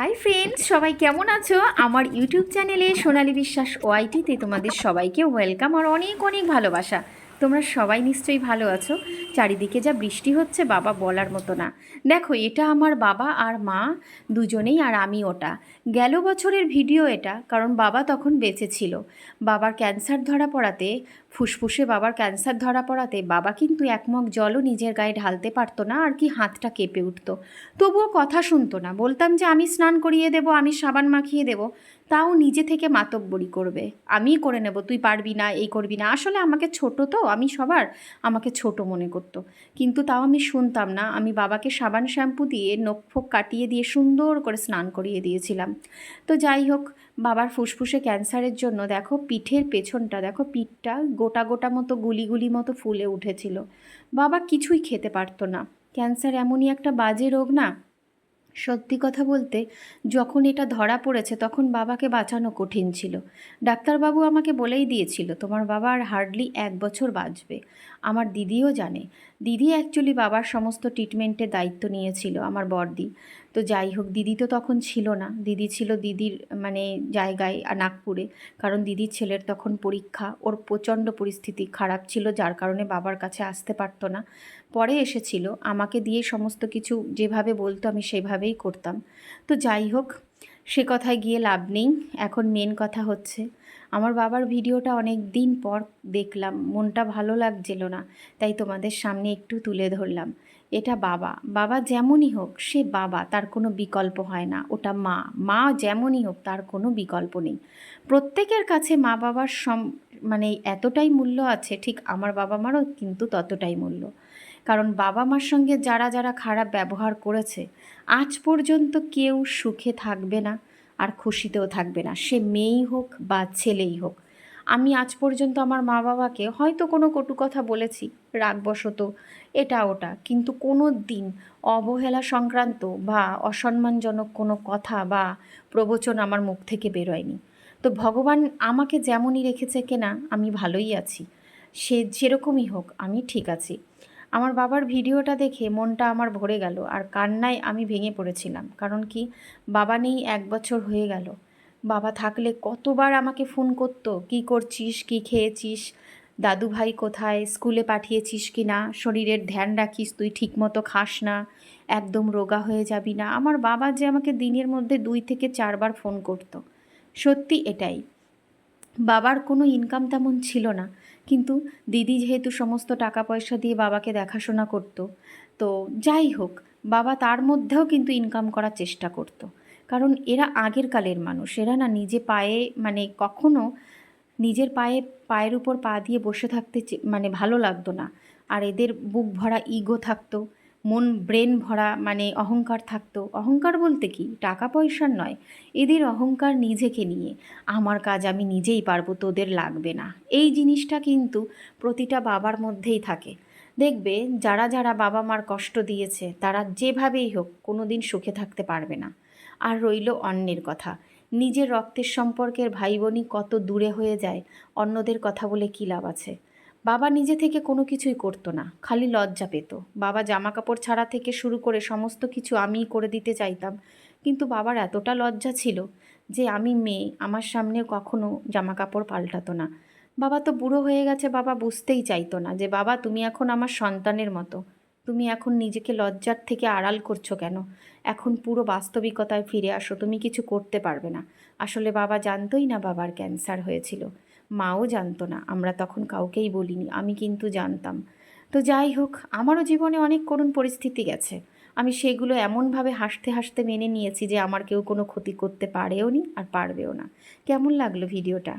Hi friends সবাই কেমন আছো? আমার ইউটিউব চ্যানেলে সোনালী বিশ্বাস ওআইটিতে তোমাদের সবাইকে ওয়েলকাম আর অনেক অনেক ভালোবাসা। তোমরা সবাই নিশ্চয়ই ভালো আছো। চারিদিকে যা বৃষ্টি হচ্ছে বাবা বলার মতো না। দেখো, এটা আমার বাবা আর মা দুজনেই আর আমি ওটা। গেল বছরের ভিডিও এটা, কারণ বাবা তখন বেঁচে ছিল। বাবার ক্যান্সার ধরা পড়াতে, ফুসফুসে বাবার ক্যান্সার ধরা পড়াতে বাবা কিন্তু একমগ জলও নিজের গায়ে ঢালতে পারতো না, আর কি হাতটা কেঁপে উঠতো। তবুও কথা শুনতো না। বলতাম যে, আমি স্নান করিয়ে দেব, আমি সাবান মাখিয়ে দেব। তাও নিজে থেকে মাতব্বরি করবে। আমিই করে নেব, তুই পারবি না, এই করবি না। আসলে আমাকে ছোট তো, আমি সবার আমাকে ছোট মনে করতো। কিন্তু তাও আমি শুনতাম না, আমি বাবাকে সাবান শ্যাম্পু দিয়ে নখ ফোক কাটিয়ে দিয়ে সুন্দর করে স্নান করিয়ে দিয়েছিলাম। তো যাই হোক, বাবার ফুসফুসে ক্যান্সারের জন্য দেখো পিঠের পেছনটা, দেখো পিঠটা গোটা গোটা মতো গুলি গুলি মতো ফুলে উঠেছিল। বাবা কিছুই খেতে পারতো না। ক্যান্সার এমনই একটা বাজে রোগ না? সত্যি কথা বলতে, যখন এটা ধরা পড়েছে তখন বাবাকে বাঁচানো কঠিন ছিল। ডাক্তারবাবু আমাকে বলেই দিয়েছিল, তোমার বাবা আর হার্ডলি এক বছর বাঁচবে। আমার দিদিও জানে দিদি অ্যাকচুয়ালি বাবার সমস্ত ট্রিটমেন্টের দায়িত্ব নিয়েছিল, আমার বড়দি। তো যাই হোক, দিদি তো তখন ছিল না। দিদি ছিল দিদির মানে জায়গায়, নাগপুরে। কারণ দিদির ছেলের তখন পরীক্ষা। ওর প্রচণ্ড পরিস্থিতি খারাপ ছিল, যার কারণে বাবার কাছে আসতে পারতো না। পরে এসেছিল। আমাকে দিয়ে সমস্ত কিছু যেভাবে বলতো, আমি সেভাবেই করতাম। তো যাই হোক, সে কথায় গিয়ে লাভ নেই। এখন মেন কথা হচ্ছে আমার বাবার ভিডিওটা অনেক দিন পর দেখলাম, মনটা ভালো লাগছিল না, তাই তোমাদের সামনে একটু তুলে ধরলাম। এটা বাবা। বাবা যেমনই হোক, সে বাবা, তার কোনো বিকল্প হয় না। ওটা মা। মা যেমনই হোক, তার কোনো বিকল্প নেই। প্রত্যেকের কাছে মা বাবার সম মানে এতটাই মূল্য আছে, ঠিক আমার বাবা মারও কিন্তু ততটাই মূল্য। কারণ বাবা মার সঙ্গে যারা যারা খারাপ ব্যবহার করেছে, আজ পর্যন্ত কেউ সুখে থাকবে না। আর খুশিতেও থাকবে না। সে মেয়েই হোক বা ছেলেই হোক। আমি আজ পর্যন্ত আমার মা বাবাকে হয়তো কোনো কটু কথা বলেছি, রাগবশত এটা ওটা, কিন্তু কোনো দিন অবহেলা সংক্রান্ত বা অসম্মানজনক কোনো কথা বা প্রবচন আমার মুখ থেকে বেরোয়নি। তো ভগবান আমাকে যেমনই রেখেছে কেনা, আমি ভালোই আছি। সে যেরকমই হোক, আমি ঠিক আছি। আমার বাবার ভিডিওটা দেখে মনটা আমার ভরে গেল আর কান্নায় আমি ভেঙে পড়েছিলাম। কারণ কি? বাবা নেই, এক বছর হয়ে গেল। বাবা থাকলে কতবার আমাকে ফোন করতো, কি করছিস? কি খেয়েছিস? দাদু ভাই কোথায়? স্কুলে পাঠিয়েছিস কি না? শরীরের ধ্যান রাখিস, তুই ঠিকমতো খাস না, একদম রোগা হয়ে যাবি না। আমার বাবা যে আমাকে দিনের মধ্যে দুই থেকে চারবার ফোন করতো। সত্যি এটাই। বাবার কোনো ইনকাম তেমন ছিল না। কিন্তু দিদি যেহেতু সমস্ত টাকা পয়সা দিয়ে বাবাকে দেখাশোনা করতো, তো যাই হোক, বাবা তার মধ্যেও কিন্তু ইনকাম করার চেষ্টা করতো। কারণ এরা আগের কালের মানুষ, এরা না নিজে পায়ে মানে কখনো নিজের পায়ে, পায়ের উপর পা দিয়ে বসে থাকতে মানে ভালো লাগতো না। আর এদের বুক ভরা ইগো থাকতো মন, ব্রেন ভরা মানে অহংকার থাকতো। অহংকার বলতে কি? টাকা পয়সার নয়। এদের অহংকার নিজেকে নিয়ে। আমার কাজ আমি নিজেই পারব, তোদের লাগবে না। এই জিনিসটা কিন্তু প্রতিটা বাবার মধ্যেই থাকে। দেখবে, যারা যারা বাবা মার কষ্ট দিয়েছে, তারা যেভাবেই হোক কোনো দিন সুখে থাকতে পারবে না। আর রইল অন্যের কথা। নিজের রক্তের সম্পর্কের ভাই বোনই কত দূরে হয়ে যায়, অন্যদের কথা বলে কী লাভ আছে? বাবা নিজে থেকে কোনো কিছুই করতো না, খালি লজ্জা পেত। বাবা জামা কাপড় ছাড়া থেকে শুরু করে সমস্ত কিছু আমিই করে দিতে চাইতাম। কিন্তু বাবার এতটা লজ্জা ছিল যে আমি মেয়ে, আমার সামনে কখনো জামা কাপড় পাল্টাতো না। বাবা তো বুড়ো হয়ে গেছে, বাবা বুঝতেই চাইতো না যে, বাবা, তুমি এখন আমার সন্তানের মতো। তুমি এখন নিজেকে লজ্জার থেকে আড়াল করছ কেন? এখন পুরো বাস্তবিকতায় ফিরে আসো, তুমি কিছু করতে পারবে না। আসলে বাবা জানতোই না বাবার ক্যান্সার হয়েছিল। মাও জানতো না, আমরা তখন কাউকেই বলিনি, আমি কিন্তু জানতাম। তো যাই হোক, আমারও জীবনে অনেক করুণ পরিস্থিতি গেছে। আমি সেগুলো এমনভাবে হাসতে হাসতে মেনে নিয়েছি যে আমার কেউ কোনো ক্ষতি করতে পারেও নি আর পারবেও না। কেমন লাগল ভিডিওটা?